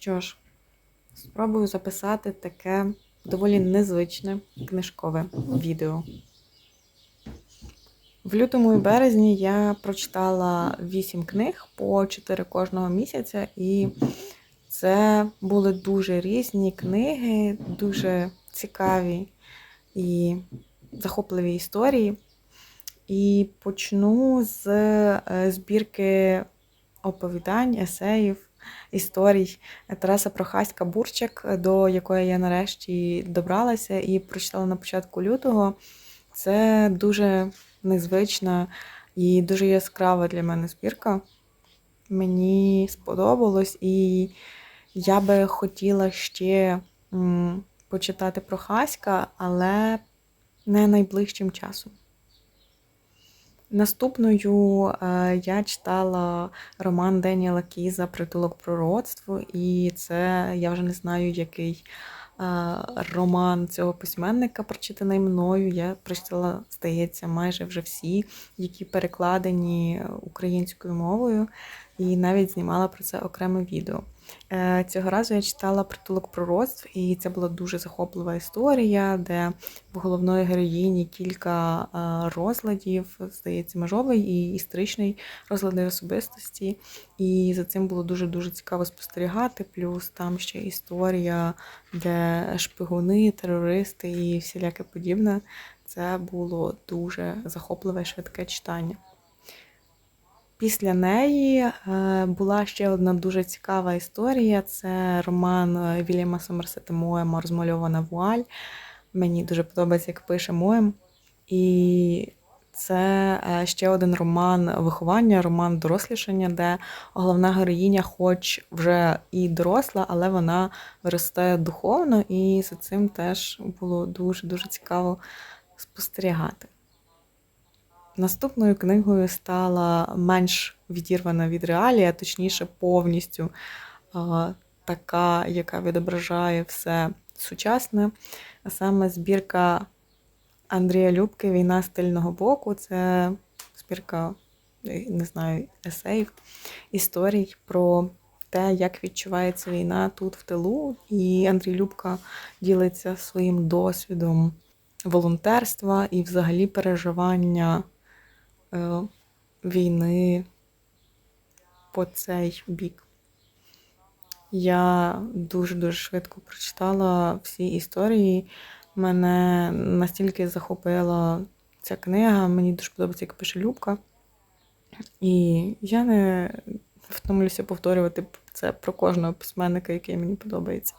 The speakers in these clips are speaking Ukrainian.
Що ж, спробую записати таке доволі незвичне книжкове відео. В лютому і березні я прочитала 8 книг по 4 кожного місяця, і це були дуже різні книги, дуже цікаві і захопливі історії. І почну з е, збірки оповідань, есеїв, історій Тараса Прохаська Бурчик, до якої я нарешті добралася і прочитала на початку лютого. Це дуже незвична і дуже яскрава для мене збірка. Мені сподобалось, і я би хотіла ще почитати Прохаська, але не найближчим часом. Наступною е, я читала роман Деніела Кіза Притулок пророцтву, і це я вже не знаю, який е, роман цього письменника прочитаний мною. Я прочитала, здається, майже вже всі, які перекладені українською мовою, і навіть знімала про це окреме відео. Е, Цього разу я читала притулок пророцтв, і це була дуже захоплива історія, де в головної героїні кілька е, розладів, здається, межовий і історичний розлади особистості. І за цим було дуже-дуже цікаво спостерігати. Плюс там ще історія, де шпигуни, терористи і всіляке подібне. Це було дуже захопливе швидке читання. Після неї е, була ще одна дуже цікава історія. Це роман е, Вільяма Сомерсета Моема Розмальована вуаль. Мені дуже подобається, як пише Моем. І це е, ще один роман виховання, роман дорослішання, де головна героїня, хоч вже і доросла, але вона росте духовно, і за цим теж було дуже-дуже цікаво спостерігати. Наступною книгою стала менш відірвана від реалії, а точніше, повністю а, така, яка відображає все сучасне. А саме збірка Андрія Любки Війна з тильного боку. Це збірка, не знаю, есеїв, історій про те, як відчувається війна тут в тилу. І Андрій Любка ділиться своїм досвідом волонтерства і взагалі переживання. Е, війни по цей бік. Я дуже-дуже швидко прочитала всі історії. Мене настільки захопила ця книга, мені дуже подобається, як пише Любка. І я не втомлюся повторювати це про кожного письменника, який мені подобається.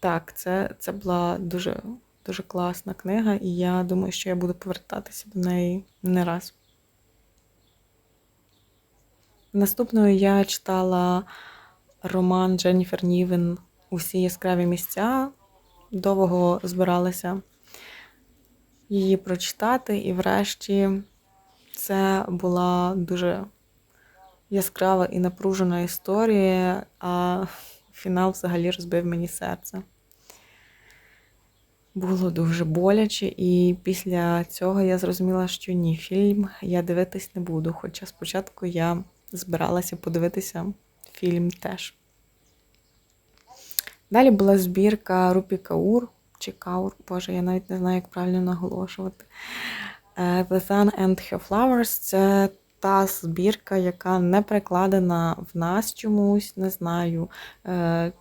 Так, це це була дуже дуже класна книга, і я думаю, що я буду повертатися до неї не раз. Наступною я читала роман Дженніфер Нівен Усі яскраві місця. Довго збиралася її прочитати, і врешті це була дуже яскрава і напружена історія, а фінал взагалі розбив мені серце. Було дуже боляче, і після цього я зрозуміла, що ні, фільм я дивитись не буду. Хоча спочатку я збиралася подивитися фільм теж. Далі була збірка Рупі Каур чи Каур, боже, я навіть не знаю, як правильно наголошувати. Е, The Sun and Her Flowers це та збірка, яка не перекладена в нас чомусь, не знаю. Е,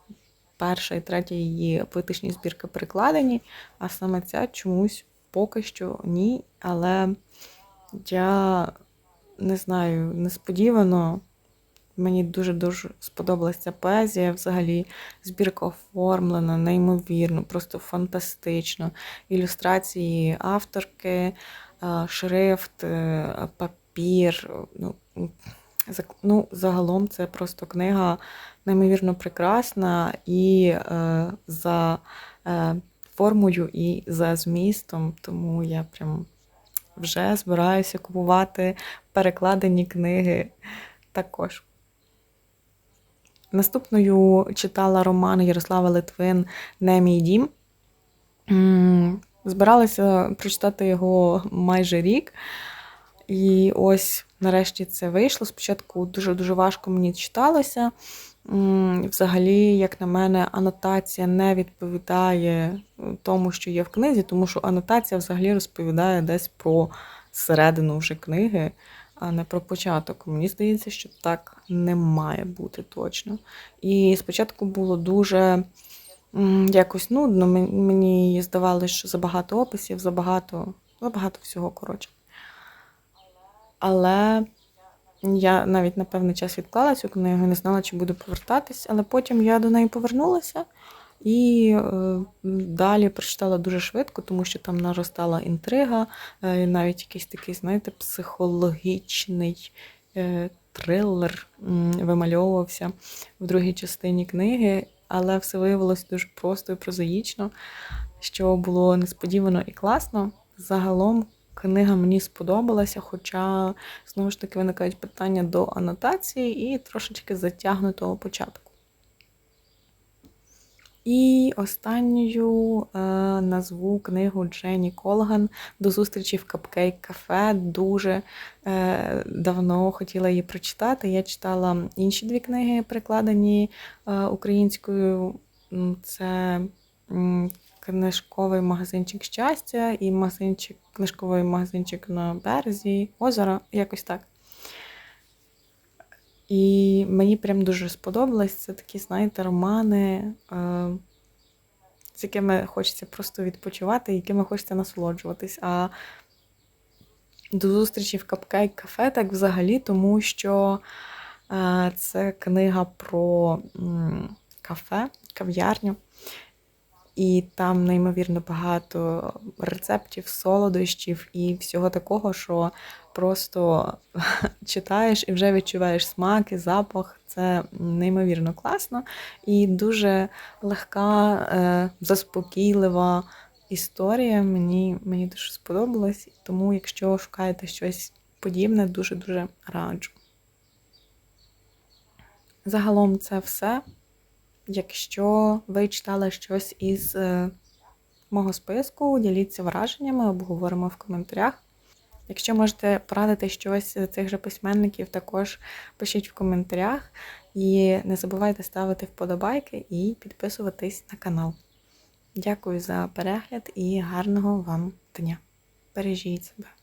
перша і третя її поетичні збірки перекладені, а саме ця чомусь поки що ні. Але я не знаю, несподівано. Мені дуже-дуже сподобалася ця поезія. Взагалі, збірка оформлена, неймовірно, просто фантастично. Ілюстрації авторки, шрифт, е, папір. Ну, ну, Загалом це просто книга неймовірно прекрасна і е, за е, формою, і за змістом. Тому я прям вже збираюся купувати перекладені книги також. Наступною читала роман Ярослава Литвин Не мій дім. Збиралася прочитати його майже рік. І ось нарешті це вийшло. Спочатку дуже-дуже важко мені читалося. Взагалі, як на мене, анотація не відповідає тому, що є в книзі, тому що анотація взагалі розповідає десь про середину вже книги, а не про початок. Мені здається, що так не має бути точно. І спочатку було дуже якось нудно. Мен- Мені здавалося, що забагато описів, забагато, забагато всього, коротше. Але я навіть на певний час відклала цю книгу, і не знала, чи буду повертатись, але потім я до неї повернулася і е, далі прочитала дуже швидко, тому що там наростала інтрига, е, і навіть якийсь такий, знаєте, психологічний е, трилер вимальовувався в другій частині книги, але все виявилось дуже просто і прозаїчно, що було несподівано і класно. Загалом книга мені сподобалася, хоча знову ж таки виникають питання до анотації і трошечки затягнутого початку. І останньою е, назву книгу Дженні Колган до зустрічі в Капкейк Кафе. Дуже е, давно хотіла її прочитати. Я читала інші дві книги, перекладені е, українською. Це книжковий магазинчик щастя і магазинчик, книжковий магазинчик на березі озера, якось так. І мені прям дуже сподобалось. Це такі, знаєте, романи, е, з якими хочеться просто відпочивати, якими хочеться насолоджуватись. А до зустрічі в Капкейк кафе так взагалі, тому що е, це книга про кафе, кав'ярню. І там неймовірно багато рецептів, солодощів і всього такого, що просто читаєш і вже відчуваєш смак і запах. Це неймовірно класно і дуже легка, е, заспокійлива історія. Мені, мені дуже сподобалась. Тому, якщо шукаєте щось подібне, дуже-дуже раджу. Загалом це все. Якщо ви читали щось із е, мого списку, діліться враженнями, обговоримо в коментарях. Якщо можете порадити щось з цих же письменників, також пишіть в коментарях. І не забувайте ставити вподобайки і підписуватись на канал. Дякую за перегляд і гарного вам дня. Бережіть себе!